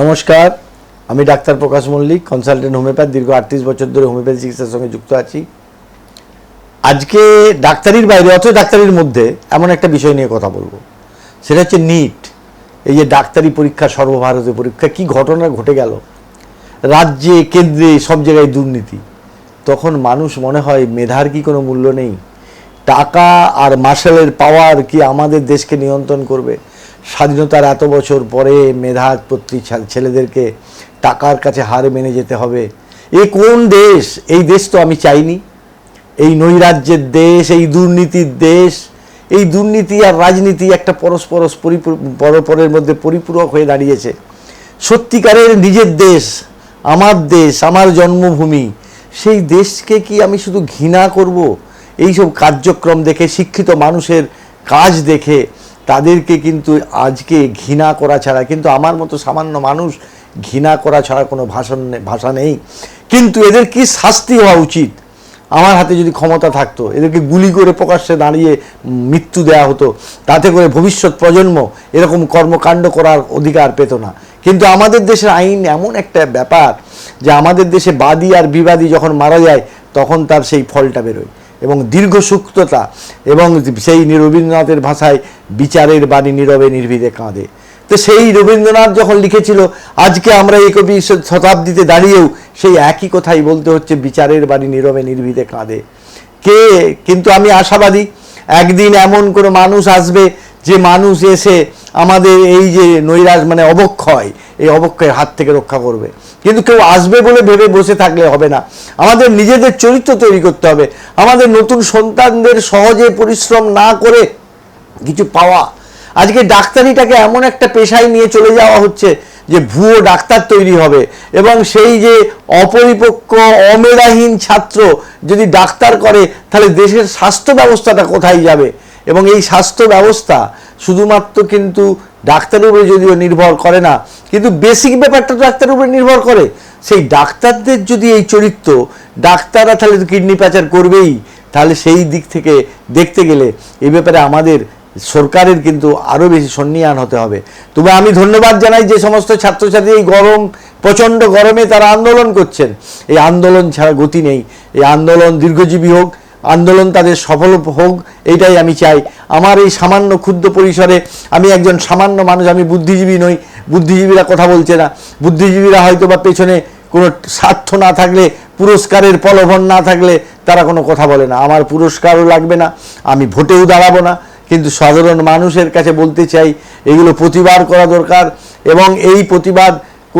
নমস্কার, আমি doctor Prakash Mallick consultant homeopath দীর্ঘ আটত্রিশ বছর ধরে হোমিওপ্যাথি চিকিৎসার সঙ্গে যুক্ত আছি। আজকে ডাক্তারির বাইরে, অথচ ডাক্তারির মধ্যে এমন একটা বিষয় নিয়ে কথা বলব। সেটা হচ্ছে নিট এই যে ডাক্তারি পরীক্ষা, সর্বভারতীয় পরীক্ষা, কি ঘটনা ঘটে গেল? রাজ্যে, কেন্দ্রে, সব জায়গায় দুর্নীতি। তখন মানুষ মনে হয়, মেধার কি কোনো মূল্য নেই? টাকা আর মার্শালের পাওয়ার কি আমাদের দেশকে নিয়ন্ত্রণ করবে? স্বাধীনতার এত বছর পরে মেধা প্রতি ছেলেদেরকে টাকার কাছে হার মেনে যেতে হবে। এ কোন দেশ? এই দেশ তো আমি চাইনি। এই নৈরাজ্যের দেশ, এই দুর্নীতির দেশ, এই দুর্নীতি আর রাজনীতি একটা পরস্পর পরিপূর- পরস্পরের মধ্যে পরিপূরক হয়ে দাঁড়িয়েছে। সত্যিকারের নিজের দেশ, আমার দেশ, আমার জন্মভূমি, সেই দেশকে কি আমি শুধু ঘৃণা করব? এইসব কার্যক্রম দেখে, শিক্ষিত মানুষের কাজ দেখে তাদেরকে কিন্তু আজকে ঘৃণা করা ছাড়া, কিন্তু আমার মতো সামান্য মানুষ ঘৃণা করা ছাড়া কোনো ভাষণ ভাষা নেই। কিন্তু এদের কি শাস্তি হওয়া উচিত? আমার হাতে যদি ক্ষমতা থাকতো, এদেরকে গুলি করে প্রকাশ্যে দাঁড়িয়ে মৃত্যু দেওয়া হতো, তাতে করে ভবিষ্যৎ প্রজন্ম এরকম কর্মকাণ্ড করার অধিকার পেত না। কিন্তু আমাদের দেশের আইন এমন একটা ব্যাপার যে আমাদের দেশে বাদী আর বিবাদী যখন মারা যায়, তখন তার সেই ফলটা বেরোয়। এবং দীর্ঘ সুক্ততা এবং সেই রবীন্দ্রনাথের ভাষায় বিচারের বাণী নীরবে নির্ভীতে কাঁদে। তো সেই রবীন্দ্রনাথ যখন লিখেছিল, আজকে আমরা একবিংশ শতাব্দীতে দাঁড়িয়েও সেই একই কথাই বলতে হচ্ছে, বিচারের বাণী নীরবে নির্ভীতে কাঁদে। কে? কিন্তু আমি আশাবাদী, একদিন এমন কোনো মানুষ আসবে যে মানুষ এসে আমাদের এই যে নৈরাজ মানে অবক্ষয় এই অবক্ষয়ের হাত থেকে রক্ষা করবে। কিন্তু কেউ আসবে বলে ভেবে বসে থাকলে হবে না। আমাদের নিজেদের চরিত্র তৈরি করতে হবে। আমাদের নতুন সন্তানদের সহজে পরিশ্রম না করে কিছু পাওয়া। আজকে ডাক্তারিটাকে এমন একটা পেশায় নিয়ে চলে যাওয়া হচ্ছে যে ভুয়ো ডাক্তার তৈরি হবে এবং সেই যে অপরিপক্ক, অমেধাহীন ছাত্র যদি ডাক্তার করে, তাহলে দেশের স্বাস্থ্য ব্যবস্থাটা কোথায় যাবে? এবং এই স্বাস্থ্য ব্যবস্থা শুধুমাত্র কিন্তু ডাক্তারের উপরে যদিও নির্ভর করে না, কিন্তু বেসিক ব্যাপারটা ডাক্তারের উপরে নির্ভর করে। সেই ডাক্তারদের যদি এই চরিত্র, ডাক্তাররা তাহলে কিডনি পাচার করবেই, তাহলে সেই দিক থেকে দেখতে গেলে এই ব্যাপারে আমাদের সরকারের কিন্তু আরও বেশি সন্নিয়ান হতে হবে। তবে আমি ধন্যবাদ জানাই যে সমস্ত ছাত্রছাত্রী এই গরম, প্রচণ্ড গরমে তারা আন্দোলন করছেন। এই আন্দোলন ছাড়া গতি নেই। এই আন্দোলন দীর্ঘজীবী হোক আন্দোলন তাদের সফল হোক, এইটাই আমি চাই। আমার এই সামান্য ক্ষুদ্র পরিসরে আমি একজন সামান্য মানুষ, আমি বুদ্ধিজীবী নই, বুদ্ধিজীবীরা কথা বলছে না। বুদ্ধিজীবীরা হয়তো বা পেছনে কোনো স্বার্থ না থাকলে, পুরস্কারের প্রলোভন না থাকলে তারা কোনো কথা বলে না। আমার পুরস্কারও লাগবে না, আমি ভোটেও দাঁড়াবো না। কিন্তু সাধারণ মানুষের কাছে বলতে চাই, এগুলো প্রতিবাদ করা দরকার এবং এই প্রতিবাদ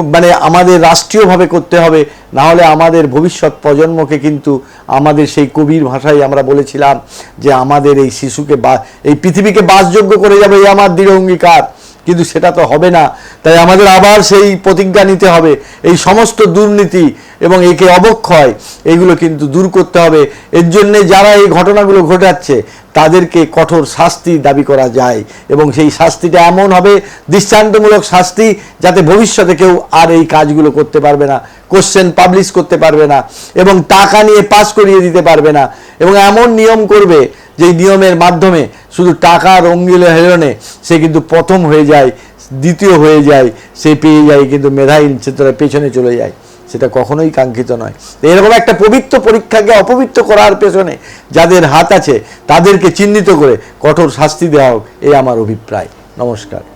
মানে আমাদের রাষ্ট্রীয়ভাবে করতে হবে না হলে আমাদের ভবিষ্যৎ প্রজন্মকে কিন্তু আমাদের সেই কবির ভাষায় আমরা বলেছিলাম যে আমাদের এই শিশুকে বা এই পৃথিবীকে বাসযোগ্য করে যাবে এই আমার দৃঢ় অঙ্গীকার। কিন্তু সেটা তো হবে না। তাই আমাদের আবার সেই প্রতিজ্ঞা নিতে হবে। এই সমস্ত দুর্নীতি এবং একে অবক্ষয়, এগুলো কিন্তু দূর করতে হবে। এর জন্যে যারা এই ঘটনাগুলো ঘটাচ্ছে, তাদেরকে কঠোর শাস্তি দাবি করা যায় এবং সেই শাস্তিটা এমন হবে, দৃষ্টান্তমূলক শাস্তি, যাতে ভবিষ্যতে কেউ আর এই কাজগুলো করতে পারবে না কোশ্চেন পাবলিশ করতে পারবে না এবং টাকা নিয়ে পাস করিয়ে দিতে পারবে না। এবং এমন নিয়ম করবে যেই নিয়মের মাধ্যমে শুধু টাকার অঙ্গিল হেরণে সে কিন্তু প্রথম হয়ে যায়, দ্বিতীয় হয়ে যায়, সে পেয়ে যায় কিন্তু মেধাহীন, সে তারা পেছনে চলে যায়। সেটা কখনোই কাঙ্ক্ষিত নয়। এরকম একটা পবিত্র পরীক্ষাকে অপবিত্র করার পেছনে যাদের হাত আছে, তাদেরকে চিহ্নিত করে কঠোর শাস্তি দেওয়া হোক, এই আমার অভিপ্রায়। নমস্কার।